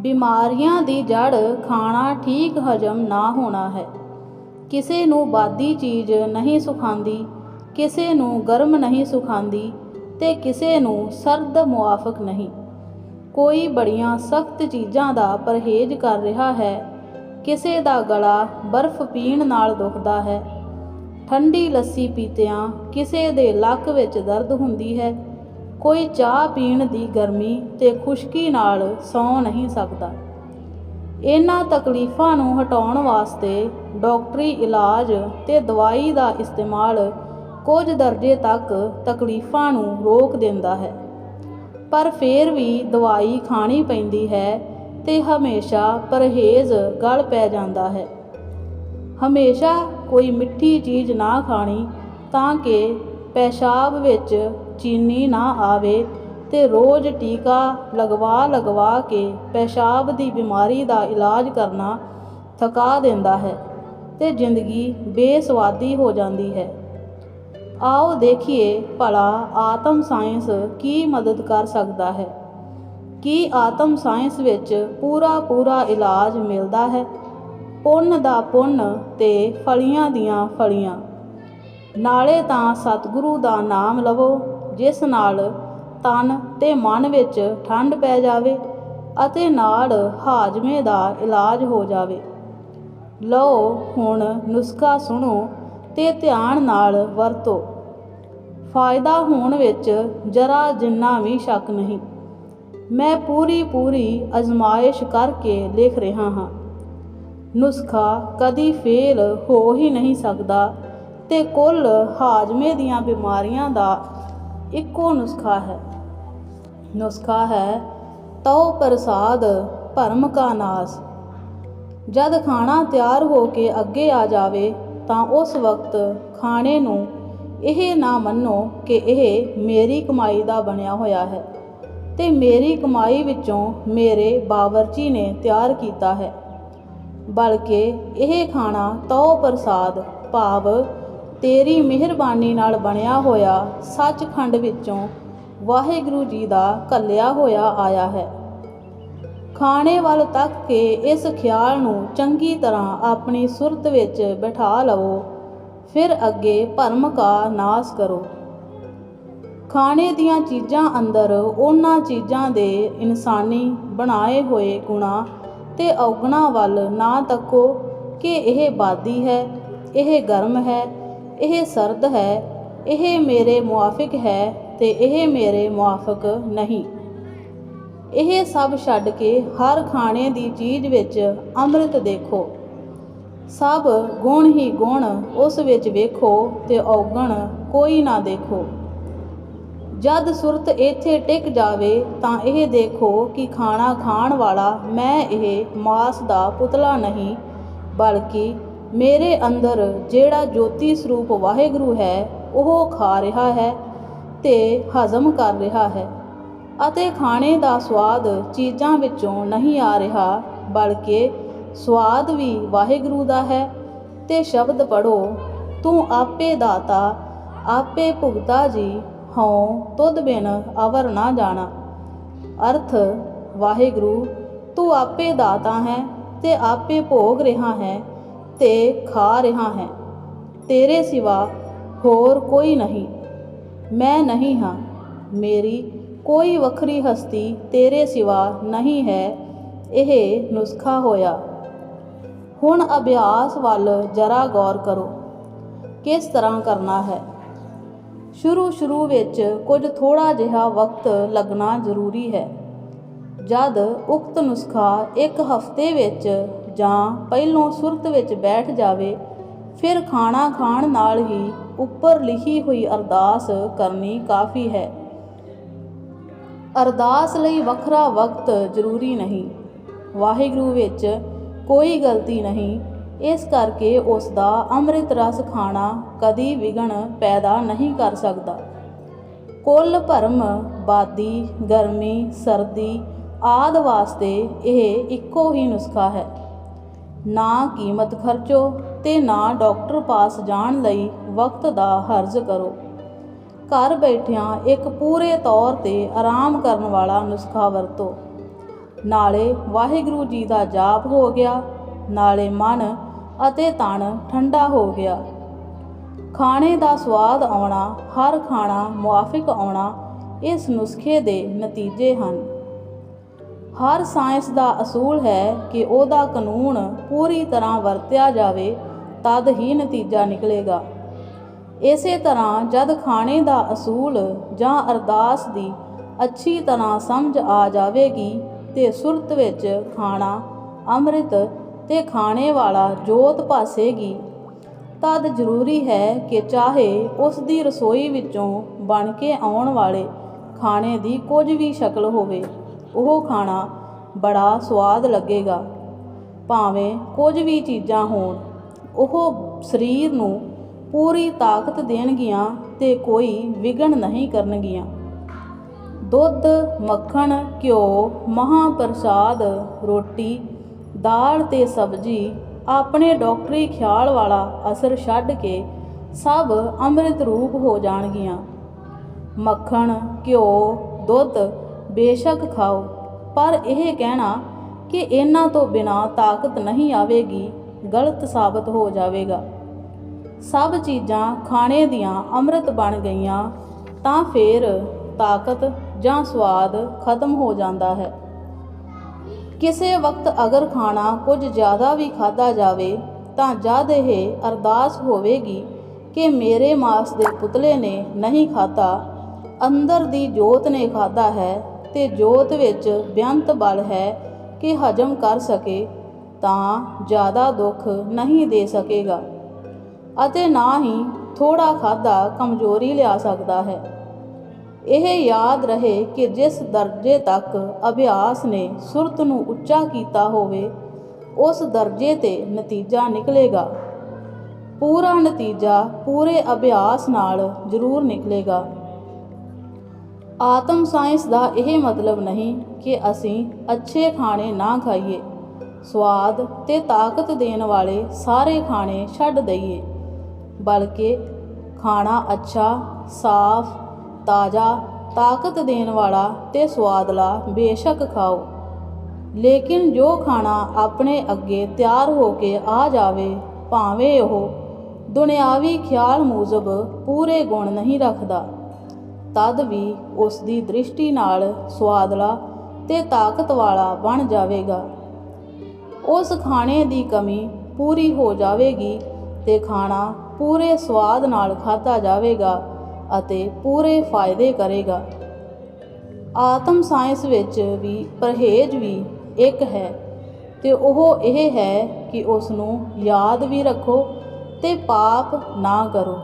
ਬਿਮਾਰੀਆਂ ਦੀ ਜੜ ਖਾਣਾ ਠੀਕ ਹਜਮ ਨਾ ਹੋਣਾ ਹੈ। ਕਿਸੇ ਨੂੰ ਬਾਦੀ ਚੀਜ਼ ਨਹੀਂ ਸੁਖਾਂਦੀ, ਕਿਸੇ ਨੂੰ ਗਰਮ ਨਹੀਂ ਸੁਖਾਂਦੀ ਤੇ ਕਿਸੇ ਨੂੰ ਸਰਦ ਮੁਆਫਕ ਨਹੀਂ। ਕੋਈ ਬੜੀਆਂ ਸਖਤ ਚੀਜ਼ਾਂ ਦਾ ਪਰਹੇਜ਼ ਕਰ ਰਿਹਾ ਹੈ। ਕਿਸੇ ਦਾ ਗਲਾ ਬਰਫ਼ ਪੀਣ ਨਾਲ ਦੁਖਦਾ ਹੈ। ਠੰਡੀ ਲੱਸੀ ਪੀਤਿਆਂ ਕਿਸੇ ਦੇ ਲੱਕ ਵਿੱਚ ਦਰਦ ਹੁੰਦੀ ਹੈ। ਕੋਈ ਚਾਹ ਪੀਣ ਦੀ ਗਰਮੀ ਤੇ ਖੁਸ਼ਕੀ ਨਾਲ ਸੌਂ ਨਹੀਂ ਸਕਦਾ। ਇਹਨਾਂ ਤਕਲੀਫਾਂ ਨੂੰ ਹਟਾਉਣ ਵਾਸਤੇ ਡਾਕਟਰੀ ਇਲਾਜ ਤੇ ਦਵਾਈ ਦਾ ਇਸਤੇਮਾਲ ਕੁਝ ਦਰਜੇ ਤੱਕ ਤਕਲੀਫਾਂ ਨੂੰ ਰੋਕ ਦਿੰਦਾ ਹੈ। ਪਰ ਫਿਰ ਵੀ ਦਵਾਈ ਖਾਣੀ ਪੈਂਦੀ ਹੈ ਤੇ ਹਮੇਸ਼ਾ ਪਰਹੇਜ਼ ਗਲ ਪੈ ਜਾਂਦਾ ਹੈ। ਹਮੇਸ਼ਾ ਕੋਈ ਮਿੱਠੀ ਚੀਜ਼ ਨਾ ਖਾਣੀ ਤਾਂ ਕਿ ਪੈਸ਼ਾਬ ਵਿੱਚ ਚੀਨੀ ਨਾ ਆਵੇ ਤੇ ਰੋਜ਼ ਟੀਕਾ ਲਗਵਾ ਲਗਵਾ ਕੇ ਪੈਸ਼ਾਬ ਦੀ ਬਿਮਾਰੀ ਦਾ ਇਲਾਜ ਕਰਨਾ ਥਕਾ ਦਿੰਦਾ ਹੈ ਤੇ ਜ਼ਿੰਦਗੀ ਬੇਸਵਾਦੀ ਹੋ ਜਾਂਦੀ ਹੈ। ਆਓ ਦੇਖੀਏ ਭਲਾ ਆਤਮ ਸਾਇੰਸ ਕੀ ਮਦਦ ਕਰ ਸਕਦਾ ਹੈ। ਕੀ ਆਤਮ ਸਾਇੰਸ ਵਿੱਚ ਪੂਰਾ ਪੂਰਾ ਇਲਾਜ ਮਿਲਦਾ ਹੈ? ਪੁੰਨ ਦਾ ਪੁੰਨ ਤੇ ਫਲੀਆਂ ਦੀਆਂ ਫਲੀਆਂ। ਨਾਲੇ ਤਾਂ ਸਤਿਗੁਰੂ ਦਾ ਨਾਮ ਲਵੋ। ਜਿਸ ਨਾਲ ਤਨ ਤੇ ਮਨ ਵਿੱਚ ਠੰਡ ਪੈ ਜਾਵੇ ਅਤੇ ਨਾਲ ਹਾਜਮੇ ਦਾ ਇਲਾਜ ਹੋ ਜਾਵੇ। ਲਓ ਹੁਣ ਨੁਸਖਾ ਸੁਣੋ ਤੇ ਧਿਆਨ ਨਾਲ ਵਰਤੋ। ਫਾਇਦਾ ਹੋਣ ਵਿੱਚ ਜਰਾ ਜਿੰਨਾ ਵੀ ਸ਼ੱਕ ਨਹੀਂ। ਮੈਂ ਪੂਰੀ ਪੂਰੀ ਅਜ਼ਮਾਇਸ਼ ਕਰਕੇ ਲਿਖ ਰਿਹਾ ਹਾਂ। ਨੁਸਖਾ ਕਦੀ ਫੇਲ ਹੋ ਹੀ ਨਹੀਂ ਸਕਦਾ ਤੇ ਕੁੱਲ ਹਾਜਮੇ ਦੀਆਂ ਬਿਮਾਰੀਆਂ ਦਾ ਇੱਕੋ ਨੁਸਖਾ ਹੈ। ਨੁਸਖਾ ਹੈ, ਤਉ ਪ੍ਰਸਾਦ ਭਰਮ ਕਾ ਨਾਸ। ਜਦ ਖਾਣਾ ਤਿਆਰ ਹੋ ਕੇ ਅੱਗੇ ਆ ਜਾਵੇ, ਤਾਂ ਉਸ ਵਕਤ ਖਾਣੇ ਨੂੰ ਇਹ ਨਾ ਮੰਨੋ ਕਿ ਇਹ ਮੇਰੀ ਕਮਾਈ ਦਾ ਬਣਿਆ ਹੋਇਆ ਹੈ ਤੇ ਮੇਰੀ ਕਮਾਈ ਵਿੱਚੋਂ ਮੇਰੇ ਬਾਵਰਚੀ ਨੇ ਤਿਆਰ ਕੀਤਾ ਹੈ। ਬਲਕਿ ਇਹ ਖਾਣਾ ਤਉ ਪ੍ਰਸਾਦ ਭਾਵ ਤੇਰੀ ਮਿਹਰਬਾਨੀ ਨਾਲ ਬਣਿਆ ਹੋਇਆ ਸੱਚਖੰਡ ਵਿੱਚੋਂ ਵਾਹਿਗੁਰੂ ਜੀ ਦਾ ਕੱਲਿਆ ਹੋਇਆ ਆਇਆ ਹੈ। ਖਾਣੇ ਵੱਲ ਤੱਕ ਕੇ ਇਸ ਖਿਆਲ ਨੂੰ ਚੰਗੀ ਤਰ੍ਹਾਂ ਆਪਣੀ ਸੁਰਤ ਵਿੱਚ ਬਿਠਾ ਲਵੋ, ਫਿਰ ਅੱਗੇ ਭਰਮ ਕਾ ਨਾਸ ਕਰੋ। ਖਾਣੇ ਦੀਆਂ ਚੀਜ਼ਾਂ ਅੰਦਰ ਉਹਨਾਂ ਚੀਜ਼ਾਂ ਦੇ ਇਨਸਾਨੀ ਬਣਾਏ ਹੋਏ ਗੁਣਾ ਤੇ ਔਗਣਾ ਵੱਲ ਨਾ ਤੱਕੋ ਕਿ ਇਹ ਬਾਦੀ ਹੈ, ਇਹ ਗਰਮ ਹੈ ਇਹ ਸਰਦ ਹੈ, ਇਹ ਮੇਰੇ ਮੁਆਫਿਕ ਹੈ ਤੇ ਇਹ ਮੇਰੇ ਮੁਆਫਿਕ ਨਹੀਂ। ਇਹ ਸਭ ਛੱਡ ਕੇ ਹਰ ਖਾਣੇ ਦੀ ਚੀਜ਼ ਵਿੱਚ ਅੰਮ੍ਰਿਤ ਦੇਖੋ। ਸਭ ਗੁਣ ਹੀ ਗੁਣ ਉਸ ਵਿੱਚ ਵੇਖੋ ਤੇ ਔਗਣ ਕੋਈ ਨਾ ਦੇਖੋ। ਜਦ ਸੁਰਤ ਇੱਥੇ ਟਿਕ ਜਾਵੇ ਤਾਂ ਇਹ ਦੇਖੋ ਕਿ ਖਾਣਾ ਖਾਣ ਵਾਲਾ ਮੈਂ ਇਹ ਮਾਸ ਦਾ ਪੁਤਲਾ ਨਹੀਂ, ਬਲਕਿ ਮੇਰੇ ਅੰਦਰ ਜਿਹੜਾ ਜੋਤੀ ਸਰੂਪ ਵਾਹਿਗੁਰੂ ਹੈ, ਉਹ ਖਾ ਰਿਹਾ ਹੈ ਤੇ ਹਜ਼ਮ ਕਰ ਰਿਹਾ ਹੈ ਅਤੇ ਖਾਣੇ ਦਾ ਸਵਾਦ ਚੀਜ਼ਾਂ ਵਿੱਚੋਂ ਨਹੀਂ ਆ ਰਿਹਾ, ਬਲਕਿ ਸਵਾਦ ਵੀ ਵਾਹਿਗੁਰੂ ਦਾ ਹੈ। ਤੇ ਸ਼ਬਦ ਪੜੋ ਤੂੰ ਆਪੇ ਦਾਤਾ, ਆਪੇ ਭੁਗਤਾ ਜੀ, ਹਉ ਤੁਧ ਬਿਨ ਅਵਰ ਨਾ ਜਾਣਾ। ਅਰਥ, ਵਾਹਿਗੁਰੂ, ਤੂੰ ਆਪੇ ਦਾਤਾ ਹੈ ਤੇ ਆਪੇ ਭੋਗ ਰਿਹਾ ਹੈ ਤੇ ਖਾ ਰਿਹਾ ਹੈ। ਤੇਰੇ ਸਿਵਾ ਹੋਰ ਕੋਈ ਨਹੀਂ। ਮੈਂ ਨਹੀਂ ਹਾਂ। ਮੇਰੀ ਕੋਈ ਵੱਖਰੀ ਹਸਤੀ ਤੇਰੇ ਸਿਵਾ ਨਹੀਂ ਹੈ। ਇਹ ਨੁਸਖਾ ਹੋਇਆ। ਹੁਣ ਅਭਿਆਸ ਵੱਲ ਜਰਾ ਗੌਰ ਕਰੋ। ਕਿਸ ਤਰ੍ਹਾਂ ਕਰਨਾ ਹੈ? ਸ਼ੁਰੂ ਸ਼ੁਰੂ ਵਿੱਚ ਕੁਝ ਥੋੜਾ ਜਿਹਾ ਵਕਤ ਲੱਗਣਾ ਜ਼ਰੂਰੀ ਹੈ। ਜਦ ਉਕਤ ਨੁਸਖਾ ਇੱਕ ਹਫ਼ਤੇ ਵਿੱਚ ਜਾਂ ਪਹਿਲੋਂ ਸੁਰਤ ਵਿੱਚ ਬੈਠ ਜਾਵੇ, ਫਿਰ ਖਾਣਾ ਖਾਣ ਨਾਲ ਹੀ ਉੱਪਰ ਲਿਖੀ ਹੋਈ ਅਰਦਾਸ ਕਰਨੀ ਕਾਫੀ ਹੈ। ਅਰਦਾਸ ਲਈ ਵੱਖਰਾ ਵਕਤ ਜ਼ਰੂਰੀ ਨਹੀਂ। ਵਾਹਿਗੁਰੂ ਵਿੱਚ ਕੋਈ ਗਲਤੀ ਨਹੀਂ। ਇਸ ਕਰਕੇ ਉਸ ਦਾ ਅੰਮ੍ਰਿਤ ਰਸ ਖਾਣਾ ਕਦੀ ਵਿਗਣ ਪੈਦਾ ਨਹੀਂ ਕਰ ਸਕਦਾ। ਕੁੱਲ ਭਰਮ, ਬਾਦੀ, ਗਰਮੀ, ਸਰਦੀ ਆਦ ਵਾਸਤੇ ਇਹ ਇੱਕੋ ਹੀ ਨੁਸਖਾ ਹੈ। ਨਾ ਕੀਮਤ ਖਰਚੋ ਤੇ ਨਾ ਡਾਕਟਰ ਪਾਸ ਜਾਣ ਲਈ ਵਕਤ ਦਾ ਹਰਜ ਕਰੋ। ਘਰ ਬੈਠਿਆਂ ਇੱਕ ਪੂਰੇ ਤੌਰ ਤੇ ਆਰਾਮ ਕਰਨ ਵਾਲਾ ਨੁਸਖਾ ਵਰਤੋ। ਨਾਲੇ ਵਾਹਿਗੁਰੂ ਜੀ ਦਾ ਜਾਪ ਹੋ ਗਿਆ, ਨਾਲੇ ਮਨ ਅਤੇ ਤਨ ਠੰਡਾ ਹੋ ਗਿਆ। ਖਾਣੇ ਦਾ ਸਵਾਦ ਆਉਣਾ, ਹਰ ਖਾਣਾ ਮੁਆਫਿਕ ਆਉਣਾ, ਇਸ ਨੁਸਖੇ ਦੇ ਨਤੀਜੇ ਹਨ। ਹਰ ਸਾਇੰਸ ਦਾ ਅਸੂਲ ਹੈ ਕਿ ਉਹਦਾ ਕਾਨੂੰਨ ਪੂਰੀ ਤਰ੍ਹਾਂ ਵਰਤਿਆ ਜਾਵੇ, ਤਦ ਹੀ ਨਤੀਜਾ ਨਿਕਲੇਗਾ। ਇਸੇ ਤਰ੍ਹਾਂ ਜਦ ਖਾਣੇ ਦਾ ਅਸੂਲ ਜਾਂ ਅਰਦਾਸ ਦੀ ਅੱਛੀ ਤਰ੍ਹਾਂ ਸਮਝ ਆ ਜਾਵੇਗੀ, ਤੇ ਸੁਰਤ ਵਿੱਚ ਖਾਣਾ, ਅੰਮ੍ਰਿਤ ਤੇ ਖਾਣੇ ਵਾਲਾ ਜੋਤ ਭਾਸੇਗੀ। ਤਦ ਜ਼ਰੂਰੀ ਹੈ ਕਿ ਚਾਹੇ ਉਸ ਦੀ ਰਸੋਈ ਵਿੱਚੋਂ ਬਣ ਕੇ ਆਉਣ ਵਾਲੇ ਖਾਣੇ ਦੀ ਕੁਝ ਵੀ ਸ਼ਕਲ ਹੋਵੇ। ਉਹ ਖਾਣਾ ਬੜਾ ਸਵਾਦ ਲੱਗੇਗਾ। ਭਾਵੇਂ ਕੁਝ ਵੀ ਚੀਜ਼ਾਂ ਹੋਣ, ਉਹ ਸਰੀਰ ਨੂੰ ਪੂਰੀ ਤਾਕਤ ਦੇਣਗੀਆਂ ਤੇ ਕੋਈ ਵਿਗਣ ਨਹੀਂ ਕਰਨਗੀਆਂ। ਦੁੱਧ, ਮੱਖਣ, ਘਿਓ, ਮਹਾਪ੍ਰਸਾਦ, ਰੋਟੀ, ਦਾਲ ਤੇ ਸਬਜ਼ੀ ਆਪਣੇ ਡਾਕਟਰੀ ਖਿਆਲ ਵਾਲਾ ਅਸਰ ਛੱਡ ਕੇ ਸਭ ਅੰਮ੍ਰਿਤ ਰੂਪ ਹੋ ਜਾਣਗੀਆਂ। ਮੱਖਣ, ਘਿਓ, ਦੁੱਧ ਬੇਸ਼ੱਕ ਖਾਓ। ਪਰ ਇਹ ਕਹਿਣਾ ਕਿ ਇਹਨਾਂ ਤੋਂ ਬਿਨਾ ਤਾਕਤ ਨਹੀਂ ਆਵੇਗੀ, ਗਲਤ ਸਾਬਤ ਹੋ ਜਾਵੇਗਾ। ਸਭ ਚੀਜ਼ਾਂ ਖਾਣੇ ਦੀਆਂ ਅੰਮ੍ਰਿਤ ਬਣ ਗਈਆਂ, ਤਾਂ ਫੇਰ ਤਾਕਤ ਜਾਂ ਸਵਾਦ ਖਤਮ ਹੋ ਜਾਂਦਾ ਹੈ। ਕਿਸੇ ਵਕਤ ਅਗਰ ਖਾਣਾ ਕੁਝ ਜ਼ਿਆਦਾ ਵੀ ਖਾਦਾ ਜਾਵੇ, ਤਾਂ ਜਦ ਇਹ ਅਰਦਾਸ ਹੋਵੇਗੀ ਕਿ ਮੇਰੇ ਮਾਸ ਦੇ ਪੁਤਲੇ ਨੇ ਨਹੀਂ ਖਾਧਾ, ਅੰਦਰ ਦੀ ਜੋਤ ਨੇ ਖਾਧਾ ਹੈ ਤੇ ਜੋਤ ਵਿੱਚ ਬੇਅੰਤ ਬਲ ਹੈ ਕਿ ਹਜਮ ਕਰ ਸਕੇ ਤਾਂ ਜ਼ਿਆਦਾ ਦੁੱਖ ਨਹੀਂ ਦੇ ਸਕੇਗਾ ਅਤੇ ਨਾ ਹੀ ਥੋੜਾ ਖਾਦਾ ਕਮਜ਼ੋਰੀ ਲਿਆ ਸਕਦਾ ਹੈ। ਇਹ ਯਾਦ ਰਹੇ ਕਿ ਜਿਸ ਦਰਜੇ ਤੱਕ ਅਭਿਆਸ ਨੇ ਸੁਰਤ ਨੂੰ ਉੱਚਾ ਕੀਤਾ ਹੋਵੇ, ਉਸ ਦਰਜੇ ਤੇ ਨਤੀਜਾ ਨਿਕਲੇਗਾ। ਪੂਰਾ ਨਤੀਜਾ ਪੂਰੇ ਅਭਿਆਸ ਨਾਲ ਜ਼ਰੂਰ ਨਿਕਲੇਗਾ। ਆਤਮ ਸਾਇੰਸ ਦਾ ਇਹ ਮਤਲਬ ਨਹੀਂ ਕਿ ਅਸੀਂ ਅੱਛੇ ਖਾਣੇ ਨਾ ਖਾਈਏ। ਸਵਾਦ ਤੇ ਤਾਕਤ ਦੇਣ ਵਾਲੇ ਸਾਰੇ ਖਾਣੇ ਛੱਡ ਦਈਏ, ਬਲਕਿ ਖਾਣਾ ਅੱਛਾ, ਸਾਫ਼, ਤਾਜ਼ਾ, ਤਾਕਤ ਦੇਣ ਵਾਲਾ ਤੇ ਸਵਾਦਲਾ ਬੇਸ਼ੱਕ ਖਾਓ। ਲੇਕਿਨ ਜੋ ਖਾਣਾ ਆਪਣੇ ਅੱਗੇ ਤਿਆਰ ਹੋ ਕੇ ਆ ਜਾਵੇ, ਭਾਵੇਂ ਉਹ ਦੁਨਿਆਵੀ ਖਿਆਲ ਮੂਜਬ ਪੂਰੇ ਗੁਣ ਨਹੀਂ ਰੱਖਦਾ। ਤਦ ਵੀ ਉਸ ਦੀ ਦ੍ਰਿਸ਼ਟੀ ਨਾਲ ਸਵਾਦਲਾ ਤੇ ਤਾਕਤ ਵਾਲਾ ਬਣ ਜਾਵੇਗਾ। ਉਸ ਖਾਣੇ ਦੀ ਕਮੀ ਪੂਰੀ ਹੋ ਜਾਵੇਗੀ ਤੇ ਖਾਣਾ ਪੂਰੇ ਸਵਾਦ ਨਾਲ ਖਾਧਾ ਜਾਵੇਗਾ ਅਤੇ ਪੂਰੇ ਫਾਇਦੇ ਕਰੇਗਾ। ਆਤਮ ਸਾਇੰਸ ਵਿੱਚ ਵੀ ਪਰਹੇਜ਼ ਵੀ ਇੱਕ ਹੈ ਤੇ ਉਹ ਇਹ ਹੈ ਕਿ ਉਸ ਨੂੰ ਯਾਦ ਵੀ ਰੱਖੋ ਤੇ ਪਾਪ ਨਾ ਕਰੋ।